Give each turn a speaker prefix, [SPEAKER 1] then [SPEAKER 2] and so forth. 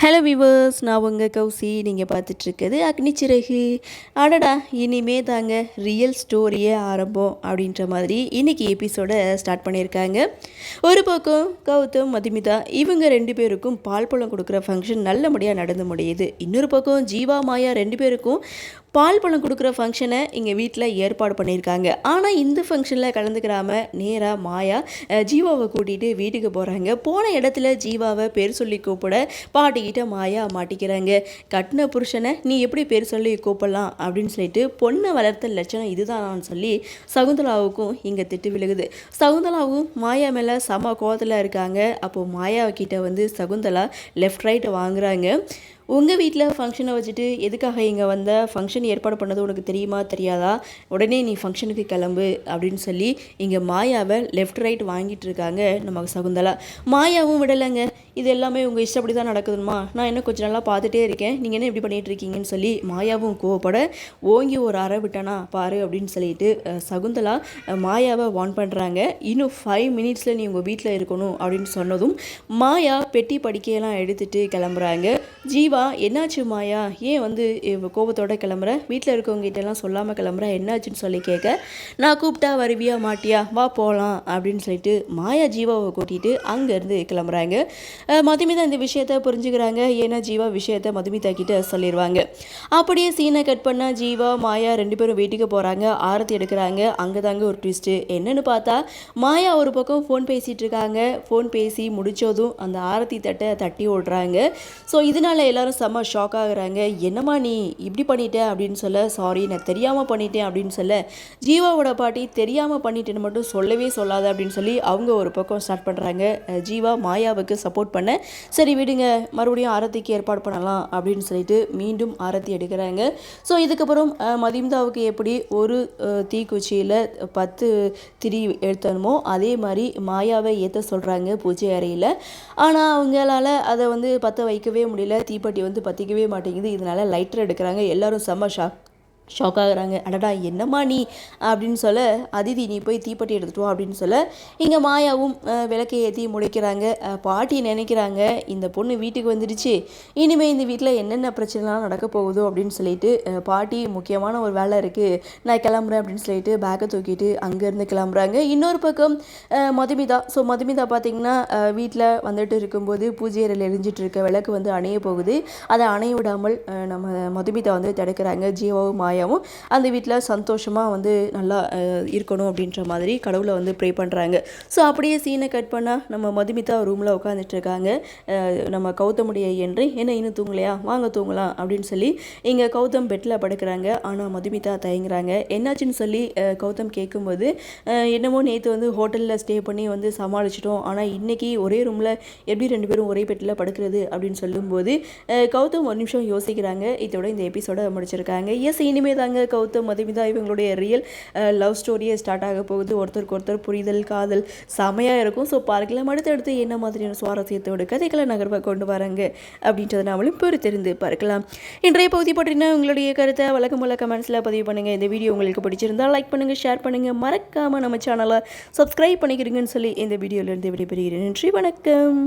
[SPEAKER 1] Hello viewers நான் உங்கள் கௌசி. நீங்கள் பார்த்துட்ருக்குது அக்னிச்சிறகு அடடா இனிமே தாங்க ரியல் ஸ்டோரியே ஆரம்பம் அப்படின்ற மாதிரி இன்றைக்கி எபிசோடை ஸ்டார்ட் பண்ணியிருக்காங்க. ஒரு பக்கம் கௌதம் மதுமிதா இவங்க ரெண்டு பேருக்கும் பால் பழம் கொடுக்குற ஃபங்க்ஷன் நல்லபடியாக நடந்து முடியுது. இன்னொரு பக்கம் ஜீவா மாயா ரெண்டு பேருக்கும் பால் பழம் கொடுக்குற ஃபங்க்ஷனை இங்கே வீட்டில் ஏற்பாடு பண்ணியிருக்காங்க. ஆனால் இந்த ஃபங்க்ஷனில் கலந்துக்கிறாம நேராக மாயா ஜீவாவை கூட்டிகிட்டு வீட்டுக்கு போகிறாங்க போன இடத்துல ஜீவாவை பேர் சொல்லி கூப்பிட பாட்டிக்கிட்ட மாயா மாட்டிக்கிறாங்க. கட்டின புருஷனை நீ எப்படி பேர் சொல்லி கூப்பிடலாம் அப்படின்னு சொல்லிட்டு பொண்ணை வளர்த்த லட்சணம் இதுதான் சொல்லி சகுந்தலாவுக்கும் இங்கே திட்டு விழுகுது. சகுந்தலாவும் மாயா மேலே சம கோவத்தில் இருக்காங்க. அப்போது மாயா கிட்ட வந்து சகுந்தலா லெஃப்ட் ரைட் வாங்குறாங்க. உங்கள் வீட்டில் ஃபங்க்ஷனை வச்சுட்டு எதுக்காக இங்கே வந்த? ஃபங்க்ஷன் ஏற்பாடு பண்ணது உனக்கு தெரியுமா? தெரியாதா? உடனே நீ ஃபங்க்ஷனுக்கு கிளம்பு அப்படின்னு சொல்லி இங்கே மாயாவை லெஃப்ட் ரைட் வாங்கிட்டு இருக்காங்க நம்ம சகுந்தலா. மாயாவும் விடலைங்க. இது எல்லாமே உங்கள் இஷ்டப்படி தான் நடக்குதுமா நான் இன்னும் கொஞ்சம் நல்லா பார்த்துட்டே இருக்கேன். நீங்கள் என்ன இப்படி பண்ணிகிட்டு இருக்கீங்கன்னு சொல்லி மாயாவும் கோவப்பட ஓங்கி ஒரு அறை விட்டனா பாரு அப்படின்னு சொல்லிட்டு சகுந்தலா மாயாவை வான் பண்ணுறாங்க இன்னும் ஃபைவ் மினிட்ஸில் நீ உங்கள் வீட்டில் இருக்கணும் அப்படின்னு சொன்னதும் மாயா பெட்டி படிக்கையெல்லாம் எடுத்துகிட்டு கிளம்புறாங்க. ஜீவா என்னாச்சு மாயா? ஏன் வந்து கோபத்தோட கிளம்புற? வீட்டில் இருக்கவங்ககிட்டலாம் சொல்லாமல் கிளம்புற? என்னாச்சுன்னு சொல்லி கேட்க நான் கூப்பிட்டா வருவியா மாட்டியா? வா போகலாம் அப்படின்னு சொல்லிட்டு மாயா ஜீவாவை கூட்டிகிட்டு அங்கேருந்து கிளம்புறாங்க. மதுமிதா இந்த விஷயத்த புரிஞ்சுக்கிறாங்க. ஏன்னா ஜீவா விஷயத்த மதுமிதா கிட்ட சொல்லிடுவாங்க அப்படியே சீனை கட் பண்ணால் ஜீவா மாயா ரெண்டு பேரும் வீட்டுக்கு போகிறாங்க ஆரத்தி எடுக்கிறாங்க. அங்கே தாங்க ஒரு ட்விஸ்ட்டு என்னென்னு பார்த்தா மாயா ஒரு பக்கம் ஃபோன் பேசிகிட்டு இருக்காங்க. ஃபோன் பேசி முடித்ததும் அந்த ஆரத்தி தட்டை தட்டி ஓடுறாங்க. ஸோ இதனால எல்லாரும் செம்ம ஷாக் ஆகுறாங்க. என்னம்மா நீ இப்படி பண்ணிட்டேன் அப்படின்னு சொல்ல சாரி நான் தெரியாமல் பண்ணிட்டேன் அப்படின்னு சொல்ல ஜீவாவோட பாட்டி தெரியாமல் பண்ணிட்டேன்னு மட்டும் சொல்லவே சொல்லாத அப்படின்னு சொல்லி அவங்க ஒரு பக்கம் ஸ்டார்ட் பண்ணுறாங்க ஜீவா மாயாவுக்கு சப்போர்ட் பண்ணேன் சரி விடுங்க. மறுபடியும் ஆரத்திக்கு ஏற்பாடு பண்ணலாம் அப்படின்னு சொல்லிட்டு மீண்டும் ஆரத்தி எடுக்கிறாங்க. ஸோ இதுக்கப்புறம் மதிம்தாவுக்கு எப்படி ஒரு தீக்குச்சியில் பத்து திரி எடுத்தணுமோ அதே மாதிரி மாயாவை ஏற்ற சொல்கிறாங்க பூஜை அறையில். ஆனால் அவங்களால அதை வந்து பற்ற வைக்கவே முடியல. தீப்பெட்டி வந்து பற்றிக்கவே மாட்டேங்குது. இதனால் லைட்டர் எடுக்கிறாங்க. எல்லோரும் செம்ம ஷாக் ஷாக் ஆகுறாங்க. அடடா என்னம்மா நீ? அப்படின்னு சொல்ல அதிதி நீ போய் தீப்பெட்டி எடுத்துட்டு வா அப்படின்னு சொல்ல இங்கே மாயாவும் விளக்கை ஏற்றி முளைக்கிறாங்க. பாட்டி நினைக்கிறாங்க இந்த பொண்ணு வீட்டுக்கு வந்துடுச்சு. இனிமேல் இந்த வீட்டில் என்னென்ன பிரச்சனைலாம் நடக்க போகுதோ அப்படின்னு சொல்லிட்டு பாட்டி முக்கியமான ஒரு வேலை இருக்குது நான் கிளம்புறேன் அப்படின்னு சொல்லிட்டு பேக்கை தூக்கிட்டு அங்கேருந்து கிளம்புறாங்க. இன்னொரு பக்கம் மதுமிதா. ஸோ மதுமிதா பார்த்திங்கன்னா வீட்டில் வந்துட்டு இருக்கும்போது பூஜை அறையில் எரிஞ்சிட்டு இருக்க விளக்கு வந்து அணைய போகுது. அதை அணைய விடாமல் நம்ம மதுமிதா வந்து தடுக்கிறாங்க. ஜீவாவும் மாயா மாயாவும் அந்த வீட்டில் சந்தோஷமாக வந்து நல்லா இருக்கணும் அப்படின்ற மாதிரி கடவுளை வந்து ப்ரே பண்ணுறாங்க ஸோ அப்படியே சீனை கட் பண்ணால் நம்ம மதுமிதா ரூமில் உட்காந்துட்டு இருக்காங்க நம்ம கௌதமுடைய என்று என்ன இன்னும் தூங்கலையா? வாங்க தூங்கலாம் அப்படின்னு சொல்லி இங்கே கௌதம் பெட்டில் படுக்கிறாங்க. ஆனால் மதுமிதா தயங்குறாங்க. என்னாச்சுன்னு சொல்லி கௌதம் கேட்கும்போது என்னமோ நேற்று வந்து ஹோட்டலில் ஸ்டே பண்ணி வந்து சமாளிச்சிட்டோம். ஆனால் இன்றைக்கி ஒரே ரூமில் எப்படி ரெண்டு பேரும் ஒரே பெட்டில் படுக்கிறது அப்படின்னு சொல்லும்போது கௌதம் ஒரு நிமிஷம் யோசிக்கிறாங்க. இதோட இந்த எபிசோட முடிச்சிருக்காங்க. எஸ் இனிமேல் இனிமே தாங்க கௌதம் மதுமிதா இவங்களுடைய ரியல் லவ் ஸ்டோரியே ஸ்டார்ட் ஆக போகுது. ஒருத்தருக்கு ஒருத்தர் புரிதல் காதல் செமையாக இருக்கும். ஸோ பார்க்கலாம் அடுத்தடுத்து என்ன மாதிரியான சுவாரஸ்யத்தோடு கதைகளை நகர்வை கொண்டு வராங்க அப்படின்றத நாமளும் பெரு தெரிந்து பார்க்கலாம். இன்றைய பகுதி பற்றினா உங்களுடைய கருத்தை வழக்கம் போல கமெண்ட்ஸில் பதிவு பண்ணுங்கள் இந்த வீடியோ உங்களுக்கு பிடிச்சிருந்தால் லைக் பண்ணுங்கள் ஷேர் பண்ணுங்கள் மறக்காமல் நம்ம சேனலை சப்ஸ்கிரைப் பண்ணிக்கிறீங்கன்னு சொல்லி இந்த வீடியோலேருந்து விடைபெறுகிறேன். நன்றி வணக்கம்.